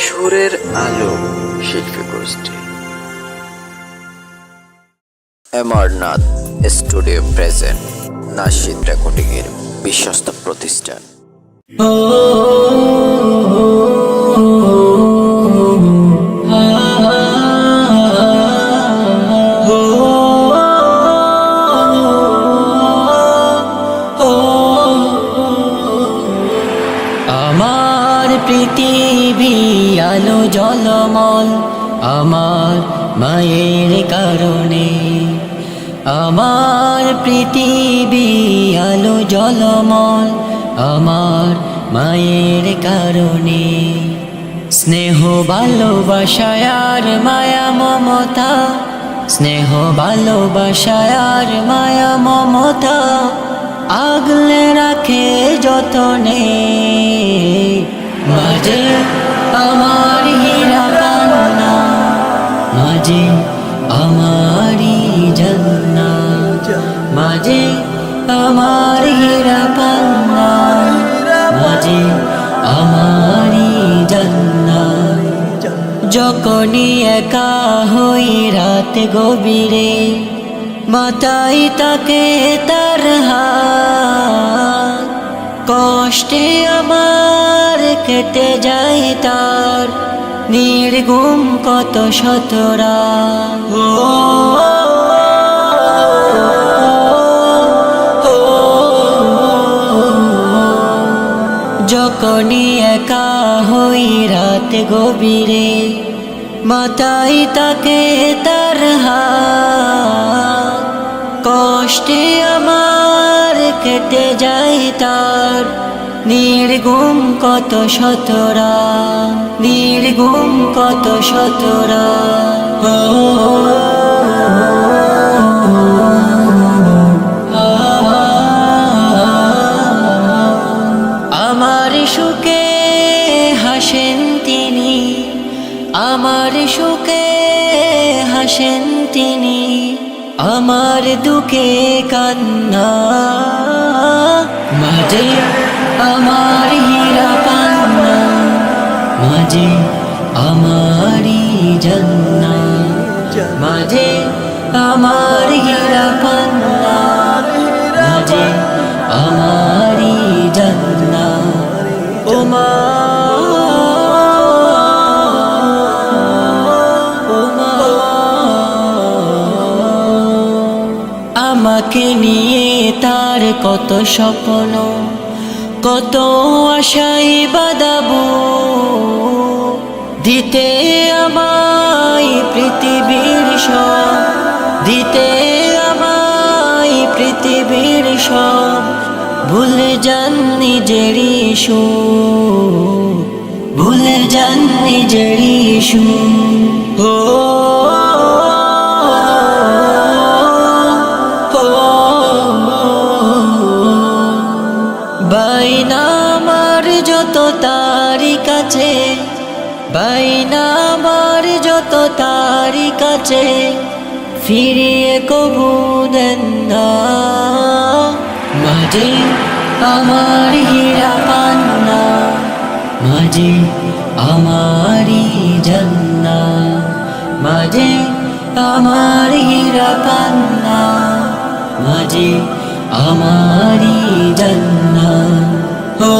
সুরের আলো শিল্পী গোষ্ঠী। অমরনাথ স্টুডিও প্রেজেন্ট নাশিদ রেকর্ডিং এর বিশ্বস্ত প্রতিষ্ঠান। আমার পৃথিবী আলো জলমল আমার মায়ের কারণে। আমার পৃথিবী আলো জলমল আমার মায়ের কারণে। স্নেহ ভালোবাসায় আর মায়া, মমতা। স্নেহ ভালোবাসায় আর মায়া, মমতা। আগলে রাখে যতনে। মাঝে আমার হীরা কান্না, মাঝে আমারি জন্না, মাঝে আমার হীরা কান্না, মাঝে আমারি জন্না। যখনই একা হই রাত গভীরে মাতাই তাকে তার কষ্টে আমার কেটে যায় তার নির্গুম কত শতরা। ও যখনই একা হই রাত গভীরে, মাতাই তাকে তার কষ্টে আমার কেটে যায় তার নির্গুম কত শতরা, নির্গুম কত শতরা। ও আমার সুখে হাসেন তিনি, আমার সুখে হাসেন তিনি, আমার দুঃখে কান্না। মাঝে আমার হীরা কান্না, মাঝে আমারি জন্না, মাঝে আমার হীরা কান্না, মাঝে আমারি জন্না। ও মা আমাকে নিয়ে তার কত স্বপ্ন কত আশাই বাদাবু দিতে আমায় পৃথিবীর সব, দিতে আমায় পৃথিবীর সব। ভুলে যান নিজেরই সুখ ভুলে যান নিজেরই সুখ ও তারি কাছে বাইনা আমার যত তারি কাছে, ফিরিয়ে কবু দেন মাঝে আমার হীরা পান্না মাঝে আমারি জন্না, মাঝে আমার হীরা পান্না মাঝে আমারি জন্না। ও